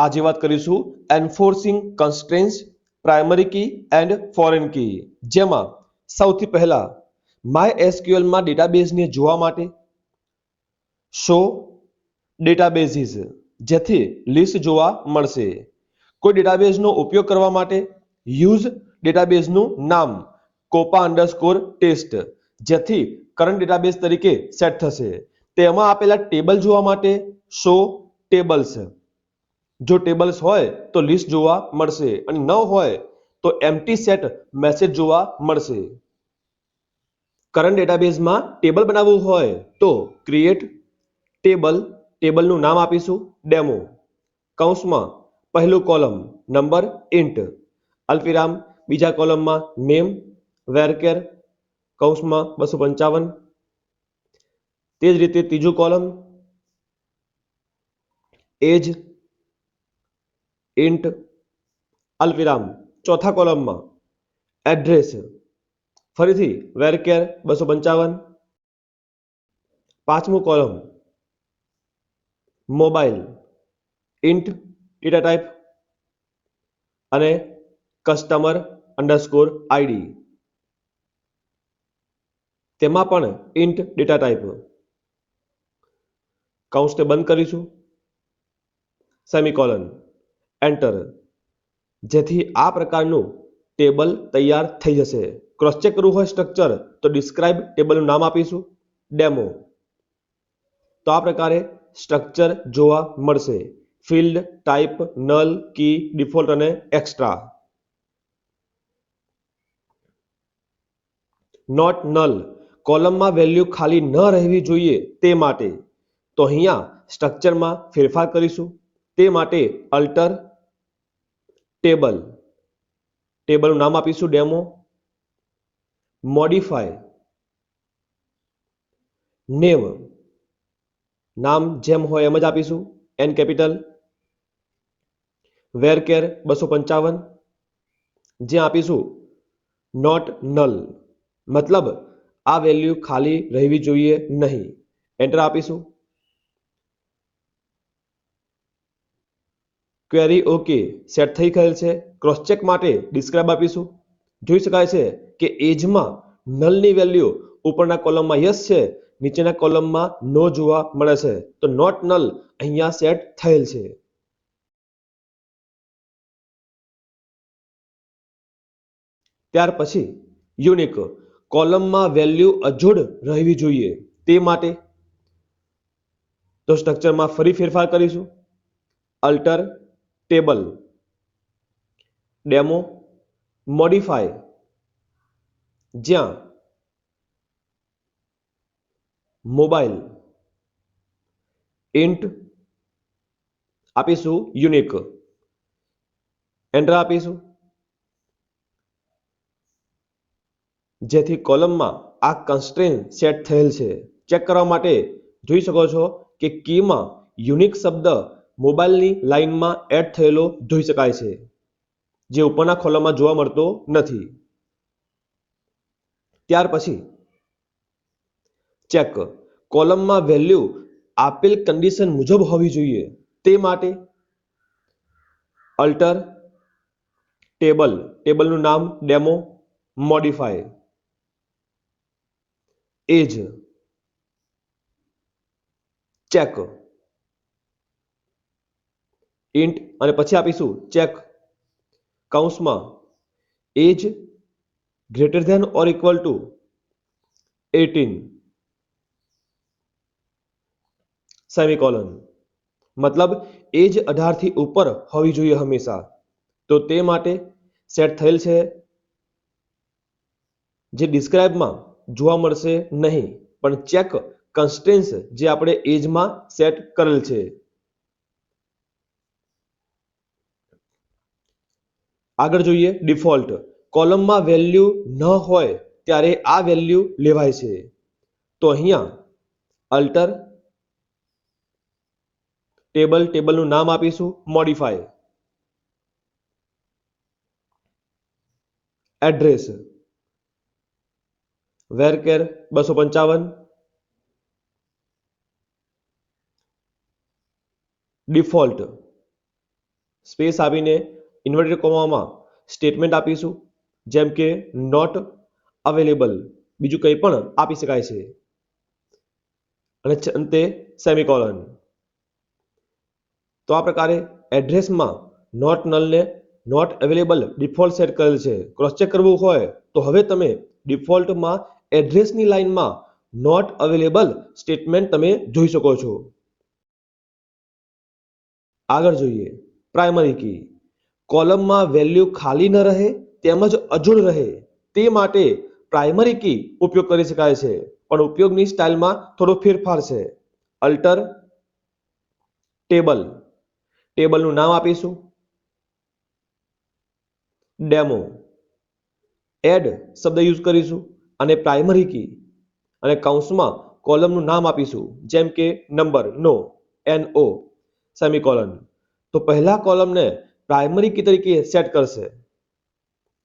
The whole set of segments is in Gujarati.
આજે વાત કરીશું enforcing constraints primary key and foreign key. જેમાં સૌથી પહેલા માય એસક્યુએલમાં ડેટાબેઝને જોવા માટે શો ડેટાબેઝીસ, જેથી લિસ્ટ જોવા મળશે. કોઈ ડેટાબેઝનો ઉપયોગ કરવા માટે યુઝ ડેટાબેઝનું નામ કોપા અંડરસ્કોર ટેસ્ટ, જેથી કરંટ ડેટાબેઝ તરીકે સેટ થશે. તેમાં આપેલા ટેબલ જોવા માટે શો ટેબલ્સ. જો ટેબલ્સ હોય તો લિસ્ટ જોવા મળશે અને ન હોય તો એમટી સેટ મેસેજ જોવા મળશે. કરંટ ડેટાબેઝમાં ટેબલ બનાવવું હોય તો ક્રિએટ ટેબલ ટેબલનું નામ આપીશું ડેમો કૌંસમાં પહેલું કોલમ નંબર ઇન્ટ અલ્પિરામ બીજા કોલમમાં નેમ વેરકેર કૌંસમાં બસો પંચાવન. તે જ રીતે ત્રીજું કોલમ એજ ઇન્ટ અલ્પિરામ ચોથા કોલમમાં એડ્રેસ ફરીથી વેરકેર બસો પંચાવન. પાંચમું column mobile int data type અને કસ્ટમર અંડરસ્કોર આઈડી તેમાં પણ ઇન્ટ ડેટા ટાઈપ કાઉન્સને બંધ કરીશું. સેમિકોલન એન્ટર જેથી આ પ્રકારનું ટેબલ તૈયાર થઈ જશે. ક્રોસ ચેક કરવું હોય સ્ટ્રક્ચર તો ડિસ્ક્રાઇબ ટેબલનું નામ આપીશું. ડેમો તો આ પ્રકારે સ્ટ્રક્ચર જોવા મળશે. Field type null key default અને એક્સ્ટ્રા નોટ નલ કોલમમાં વેલ્યુ ખાલી ન રહેવી જોઈએ તે માટે. તો અહીંયા સ્ટ્રક્ચરમાં ફેરફાર કરીશું. તે માટે અલ્ટર ટેબલ ટેબલનું નામ આપીશું ડેમો. મોડિફાય નેમ નામ જેમ હોય એમ જ આપીશું. એન કેપિટલ વેરકેર બસો પંચાવન. જ્યાં આપીશું. નોટ નલ મતલબ આ વેલ્યુ ખાલી રહેવી જોઈએ નહીં. એન્ટર આપીશું. ક્વેરી ઓકે સેટ થઈ ગયેલ છે. ક્રોસ ચેક માટે ડિસ્ક્રાઇબ આપીશું. જોઈ શકાય છે કે એજમાં નલની વેલ્યુ ઉપરના કોલમમાં યસ છે, નીચેના કોલમમાં નો જોવા મળે છે. તો નોટ નલ અહીંયા સેટ થયેલ છે. ત્યાર પછી યુનિક કોલમમાં વેલ્યુ અજોડ રહેવી જોઈએ તે માટે તો સ્ટ્રક્ચરમાં ફરી ફેરફાર કરીશું. અલ્ટર ટેબલ ડેમો મોડિફાય જ્યાં મોબાઈલ ઇન્ટ આપીશું યુનિક એન્ટર આપીશું જેથી કોલમમાં આ કન્સ્ટ્રેન સેટ થયેલ છે. ચેક કરવા માટે જોઈ શકો છો કે કીમાં યુનિક શબ્દ મોબાઈલની લાઇનમાં એડ થયેલો જોઈ શકાય છે, જે ઉપરના કોલમમાં જોવા મળતો નથી. ત્યાર પછી, ચેક. કોલમમાં વેલ્યુ આપેલ કન્ડિશન મુજબ હોવી જોઈએ. તે માટે અલ્ટર ટેબલ, ટેબલનું નામ demo modify. Age. Check. Int અને પછી આપીશું ચેક કૌંસમાં age greater than or equal to eighteen semicolon મતલબ એજ અઢારથી ઉપર હોવી જોઈએ હંમેશા. તો તે માટે સેટ થયેલ છે જે ડિસ્ક્રાઇબમાં જોવા મળશે નહીં. પણ ચેક કન્સ્ટેન્સ જે આપણે એજમાં સેટ કરેલ છે. આગળ જોઈએ ડિફોલ્ટ કોલમમાં વેલ્યુ ન હોય ત્યારે આ વેલ્યુ લેવાય છે. તો અહીંયા અલ્ટર ટેબલ ટેબલનું નામ આપીશું મોડિફાય એડ્રેસ વેરકેર બસો પંચાવન. ડિફોલ્ટ સ્પેસ આપીને ઇન્વર્ટેડ કોમામાં સ્ટેટમેન્ટ આપીશું, જેમ કે નોટ અવેલેબલ બીજું કંઈ પણ આપી શકાય છે. અને અંતે સેમિકોલન તો આ પ્રકારે એડ્રેસમાં નોટ નલને નોટ અવેલેબલ ડિફોલ્ટ સેટ કરેલ છે. ક્રોસ ચેક કરવું હોય તો હવે તમે ડિફોલ્ટમાં એડ્રેસની લાઇનમાં નોટ અવેલેબલ સ્ટેટમેન્ટ તમે જોઈ શકો છો. આગળ જોઈએ. પ્રાઇમરી કી કોલમમાં વેલ્યુ ખાલી ન રહે, તેમજ અજોડ રહે, તે માટે પ્રાઇમરી કી ઉપયોગ કરી શકાય છે, પણ ઉપયોગની સ્ટાઇલમાં થોડો ફેરફાર છે. Alter table. ટેબલનું નામ આપીશું. ડેમો. એડ શબ્દ યુઝ કરીશું અને પ્રાઇમરી કી અને કૌંસમાં કોલમનું નામ આપીશું, જેમ કે number, no, N, O, semicolon. તો પહેલા કોલમને પ્રાઇમરી કી તરીકે સેટ કરશે.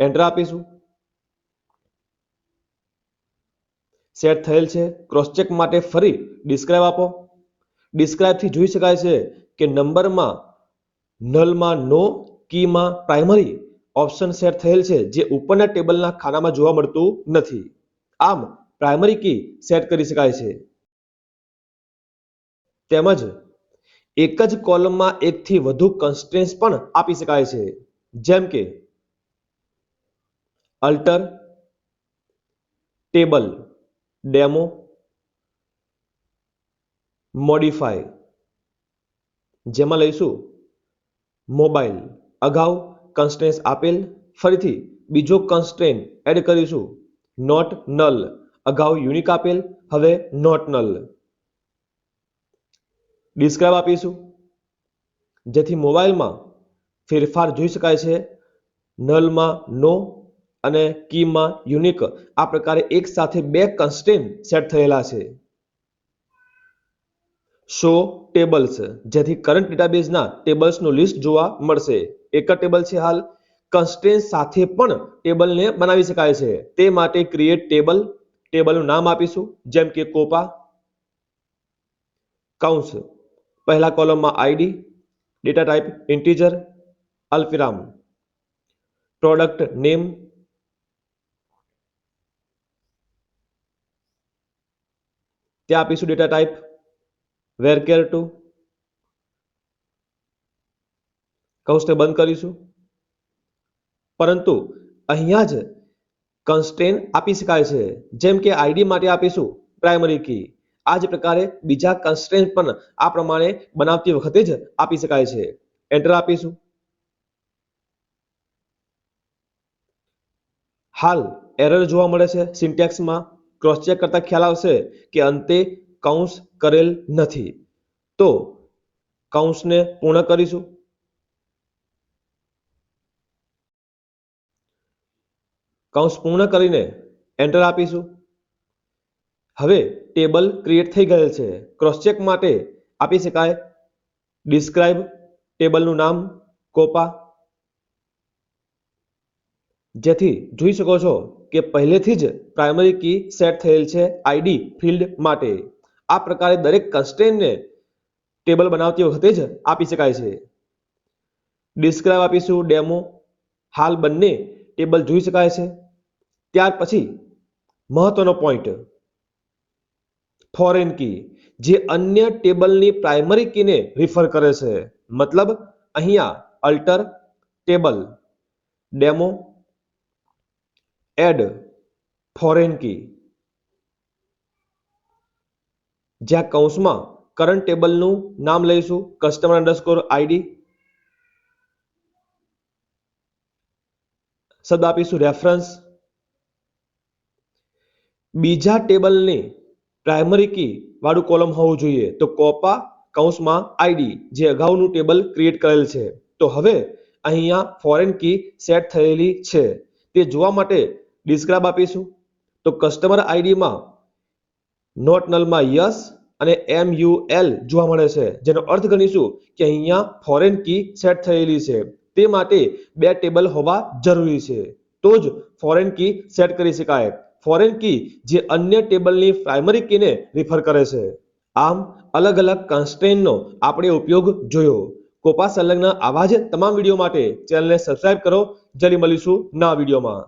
એન્ટર આપીશું. સેટ થયેલ છે. ક્રોસ ચેક માટે ફરી ડિસ્ક્રાઇબ આપો. ડિસ્ક્રાઇબથી જોઈ શકાય છે કે નંબરમાં નલમાં નો કીમાં પ્રાઇમરી ઓપ્શન સેટ થયેલ છે જે ઉપરના ટેબલના ખાનામાં જોવા મળતું નથી. આમ પ્રાઇમરી કી સેટ કરી શકાય છે. તેમજ એક જ કોલમમાં એકથી વધુ કન્સ્ટ્રેન્સ પણ આપી શકાય છે. જેમ કે અલ્ટર ટેબલ ડેમો મોડિફાય જેમાં લઈશું મોબાઈલ અગાઉ કન્સ્ટ્રેન્સ આપેલ, ફરીથી બીજો કન્સ્ટ્રેન એડ કરીશું નોટ નલ અગાઉ યુનિક આપેલ, હવે નોટ નલ ડિસ્ક્રાઇબ આપીશું. જેથી મોબાઈલમાં ફેરફાર જોઈ શકાય છે. નલમાં નો અને કીમાં યુનિક આ પ્રકારે એક સાથે બે કન્સ્ટેન સેટ થયેલા છે. શો ટેબલ્સ જેથી કરંટ ડેટાબેઝના ટેબલ્સનું લિસ્ટ જોવા મળશે. એક જ ટેબલ છે હાલ. કન્સ્ટેન સાથે પણ ટેબલને બનાવી શકાય છે. તે માટે ક્રિએટ ટેબલ ટેબલનું નામ આપીશું. જેમ કે કોપા, કૌંસ. પહેલા કોલમમાં આઈડી ડેટા ટાઈપ ઇન્ટીજર અલ્ફિરામ પ્રોડક્ટ નેમ ત્યાં આપીશું ડેટા ટાઈપ વેરકેર ટુ કૌંસને બંધ કરીશું. પરંતુ અહીંયા જ કન્સ્ટેન આપી શકાય છે. જેમ કે આઈડી માટે આપીશું પ્રાઇમરી કી આ જ પ્રકારે બીજા કન્સ્ટ્રેન્ટ પણ આ પ્રમાણે બનાવતી વખતે જ આપી શકાય છે. એન્ટર આપીશું. હાલ એરર જોવા મળે છે સિન્ટેક્સમાં ક્રોસ ચેક કરતા ખ્યાલ આવશે કે અંતે કૌંસ કરેલ નથી. તો કૌંસને પૂર્ણ કરીશું. કૌંસ પૂર્ણ કરીને એન્ટર આપીશું. હવે ટેબલ ક્રિએટ થઈ ગયેલ છે. ક્રોસ ચેક માટે આપી શકાય. ડિસ્ક્રાઇબ ટેબલનું નામ, કોપા. જેથી જોઈ શકો છો કે પહેલેથી જ પ્રાઇમરી કી સેટ થયેલ છે આઈડી ફિલ્ડ માટે. આ પ્રકારે દરેક કન્સ્ટેન્ટને ટેબલ બનાવતી વખતે જ આપી શકાય છે. ડિસ્ક્રાઇબ આપીશું ડેમો હાલ બંને ટેબલ જોઈ શકાય છે. ત્યાર પછી મહત્વનો પોઈન્ટ ફોરેન કી, જે અન્ય ટેબલની પ્રાઇમરી કીને રિફર કરે છે. મતલબ અહીંયા alter table demo add foreign key જ્યાં કૌંસમાં કરંટ ટેબલનું નામ લઈશું કસ્ટમર અંડરસ્કોર આઈડી શબ્દ આપીશું રેફરન્સ બીજા ટેબલની પ્રાઇમરી કી વાળું કોલમ હોવું જોઈએ. તો કોપા કૌંસમાં આઈડી જે અગાઉનું ટેબલ ક્રિએટ કરેલ છે. તો હવે અહીંયા ફોરેન કી સેટ થયેલી છે. તે જોવા માટે ડિસ્ક્રાઇબ આપીશું. તો કસ્ટમર આઈડીમાં નોટ નલમાં યસ અને એમ યુ એલ જોવા મળે છે. જેનો અર્થ ગણીશું કે અહીંયા ફોરેન કી સેટ થયેલી છે. તે માટે બે ટેબલ હોવા જરૂરી છે. તો જ ફોરેન કી સેટ કરી શકાય. ફોરેન કી જે અન્ય ટેબલની પ્રાઇમરી કીને રિફર કરે છે. આમ અલગ અલગ કન્સ્ટ્રેનનો આપણે ઉપયોગ જોયો. કોપા સંલગ્ન આવા જ તમામ વીડિયો માટે ચેનલને સબસ્ક્રાઇબ કરો. જલ્દી મળીશું નવા વિડીયોમાં.